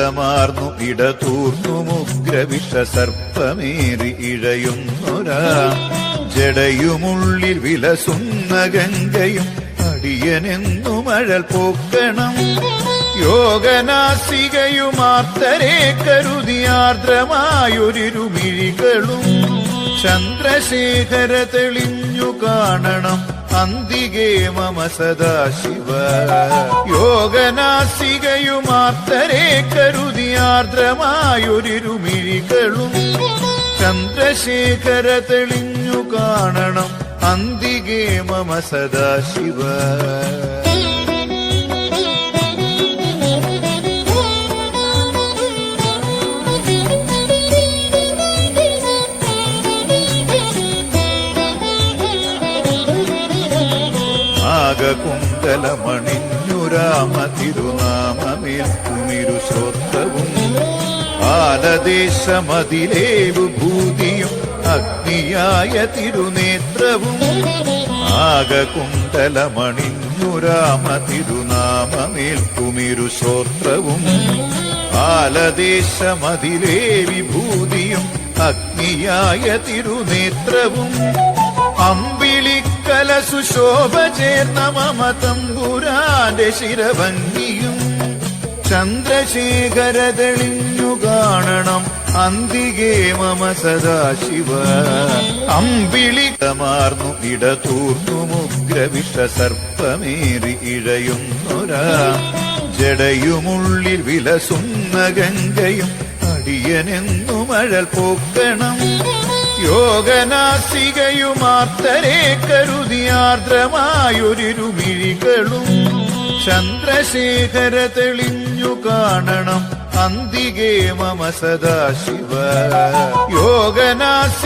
മാർന്നു ഇടതൂർന്നു മുഗ്രവിഷ സർപ്പമേറി ഇഴയുന്നൊരാ. ജടയുമുള്ളിൽ വിലസുന്ന ഗംഗയും അടിയനെന്നു മഴൽ പോക്കണം. യോഗനാസികയുമാർത്തരെ കരുതി ആർദ്രമായൊരിരുമിഴികളും ചന്ദ്രശേഖര തെളിഞ്ഞു കാണണം. അന്തികേ മമ സദാശിവ. യോഗനാസികയുമാർത്തരെ കരുതി ആർദ്രമായൊരിരുമിഴികളും. ചന്ദ്രശേഖര തെളിഞ്ഞു കാണണം അന്തികേ മമ സദാശിവ. ആകകുണ്ടലമണിഞ്ഞുരാമ തിരുനാമമേൽ കുമിരു ശ്രോത്രവും ആലദേശമതിലേവു ഭൂതിയും അഗ്നിയായ തിരുനേത്രവും നാഗകുന്തലമണിഞ്ഞുരാമതിരുനാമമേൽക്കുമിരു തിരുനാമമേൽ കുമിരു ശ്രോത്രവും ആലദേശമതിലേ വിഭൂതിയും അഗ്നിയായ തിരുനേത്രവും സുശോഭ ചേർന്ന മമ തമ്പുരാന്റെ ശിരഭംഗിയും ചന്ദ്രശേഖര തെളിഞ്ഞു കാണണം അന്തികേ മമ സദാശിവ. അമ്പിളികമാർന്നു ഇടതൂർന്നു മുഗ്രവിഷ സർപ്പമേറി ഇഴയുന്നൊരാ. ജടയുമുള്ളിൽ വിലസുന്ന ഗംഗയും അടിയനെന്നു മഴൽ പോക്കണം. യോഗനാസികയുമാർത്തരെ കരുതി ആർദ്രമായൊരിരുമിഴികളും ചന്ദ്രശേഖര തെളിഞ്ഞു കാണണം അന്തികേ മമ സദാശിവ. യോഗനാസി